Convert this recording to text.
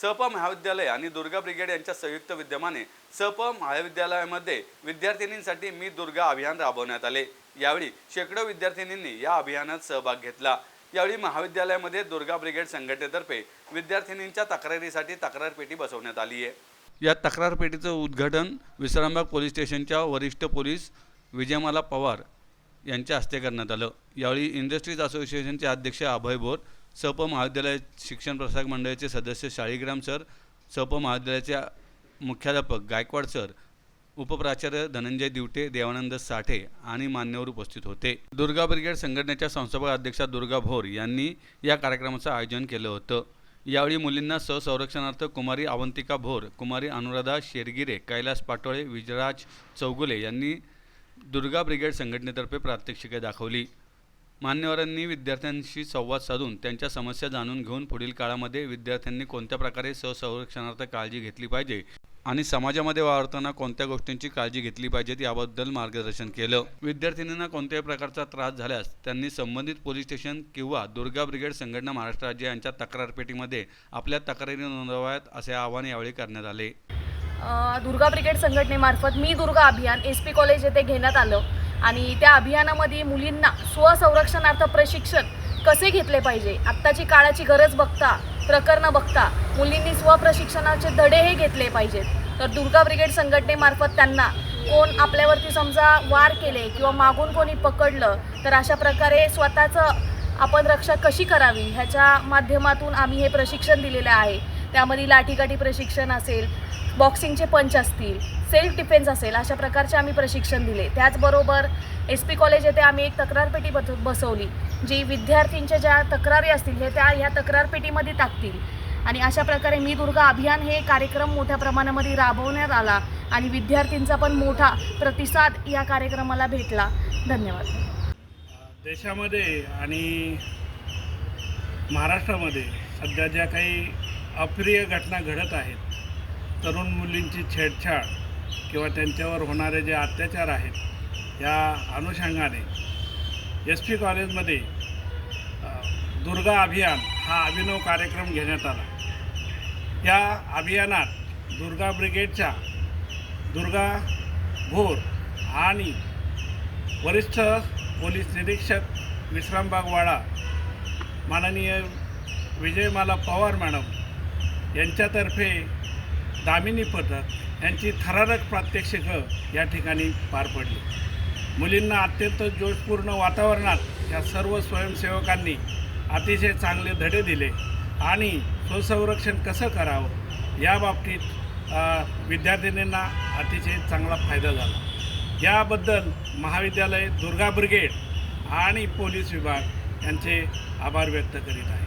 सप महाविद्यालय आणि दुर्गा ब्रिगेड यांच्या संयुक्त विद्यमाने सप महाविद्यालयामध्ये विद्यार्थिनींसाठी मी दुर्गा अभियान राबवण्यात आले. यावेळी शेकडो विद्यार्थिनींनी या अभियानात सहभाग घेतला. यावेळी महाविद्यालयामध्ये दुर्गा ब्रिगेड संघटनेतर्फे विद्यार्थिनींच्या तक्रारीसाठी तक्रार पेटी बसवण्यात आली आहे या तक्रार पेटीचं उद्घाटन विश्रामबाग पोलीस स्टेशनच्या वरिष्ठ पोलीस विजयमाला पवार यांच्या हस्ते करण्यात आलं. यावेळी इंडस्ट्रीज असोसिएशनचे अध्यक्ष अभय बोर सप महाविद्यालय शिक्षण प्रसारक मंडळाचे सदस्य शाळीग्राम सर सप महाविद्यालयाचे मुख्याध्यापक गायकवाड सर उपप्राचार्य धनंजय दिवटे देवानंद साठे आणि मान्यवर उपस्थित होते. दुर्गा ब्रिगेड संघटनेच्या संस्थापक अध्यक्षा दुर्गा भोर यांनी या कार्यक्रमाचं आयोजन केलं होतं. यावेळी मुलींना सहसंरक्षणार्थ कुमारी अवंतिका भोर कुमारी अनुराधा शेरगिरे कैलास पाटोळे विजयराज चौगुले यांनी दुर्गा ब्रिगेड संघटनेतर्फे प्रात्यक्षिके दाखवली. मान्यवरांनी विद्यार्थ्यांशी संवाद साधून त्यांच्या समस्या जाणून घेऊन पुढील काळामध्ये विद्यार्थ्यांनी कोणत्या प्रकारे सहसंरक्षणार्थ काळजी घेतली पाहिजे आणि समाजामध्ये वावरताना कोणत्या गोष्टींची काळजी घेतली पाहिजेत याबद्दल मार्गदर्शन केलं. विद्यार्थिनींना कोणत्याही प्रकारचा त्रास झाल्यास त्यांनी संबंधित पोलीस स्टेशन किंवा दुर्गा ब्रिगेड संघटना महाराष्ट्र राज्य यांच्या तक्रारपेटीमध्ये आपल्या तक्रारी नोंदवाव्यात असे आवाहन यावेळी करण्यात आले. दुर्गा ब्रिगेड संघटनेमार्फत मी दुर्गा अभियान एस पी कॉलेज येथे घेण्यात आलं. आणि त्या अभियानामध्ये मुलींना स्वसंरक्षणार्थ प्रशिक्षण कसे घेतले पाहिजे? आत्ताची काळाची गरज बघता प्रकरणं बघता मुलींनी स्वप्रशिक्षणाचे धडे हे घेतले पाहिजेत. तर दुर्गा ब्रिगेड संघटनेमार्फत त्यांना कोण आपल्यावरती समजा वार केले किंवा मागून कोणी पकडलं तर अशा प्रकारे स्वतःचं आपण रक्षा कशी करावी? ह्याच्या माध्यमातून आम्ही हे प्रशिक्षण दिलेलं आहे. त्यामध्ये लाठीकाठी प्रशिक्षण असेल बॉक्सिंगचे पंच असतील सेल्फ डिफेन्स असेल अशा प्रकारचे आम्ही प्रशिक्षण दिले. त्याचबरोबर एस पी कॉलेज येथे आम्ही एक तक्रारपेटी बस बसवली जी विद्यार्थींच्या ज्या तक्रारी असतील हे त्या ह्या तक्रारपेटीमध्ये टाकतील. आणि अशा प्रकारे मी दुर्गा अभियान हे कार्यक्रम मोठ्या प्रमाणामध्ये राबवण्यात आला आणि विद्यार्थींचा पण मोठा प्रतिसाद या कार्यक्रमाला भेटला. धन्यवाद. देशामध्ये आणि महाराष्ट्रामध्ये सध्या ज्या काही अप्रिय घटना घडत आहेत. तरुण मुलींची छेडछाड किंवा त्यांच्यावर होणारे जे अत्याचार आहेत या अनुषंगाने एस पी कॉलेजमध्ये दुर्गा अभियान हा अभिनव कार्यक्रम घेण्यात आला. या अभियानात दुर्गा ब्रिगेडच्या दुर्गा भोर आणि वरिष्ठ पोलीस निरीक्षक विश्रामबागवाडा माननीय विजयमाला पवार मॅडम यांच्यातर्फे दामिनी पथक यांची थरारक प्रात्यक्षिकं या ठिकाणी पार पडली. मुलींना अत्यंत जोशपूर्ण वातावरणात या सर्व स्वयंसेवकांनी अतिशय चांगले धडे दिले आणि स्वसंरक्षण कसं करावं याबाबतीत विद्यार्थिनींना अतिशय चांगला फायदा झाला. याबद्दल महाविद्यालय दुर्गा ब्रिगेड आणि पोलीस विभाग यांचे आभार व्यक्त करीत आहे.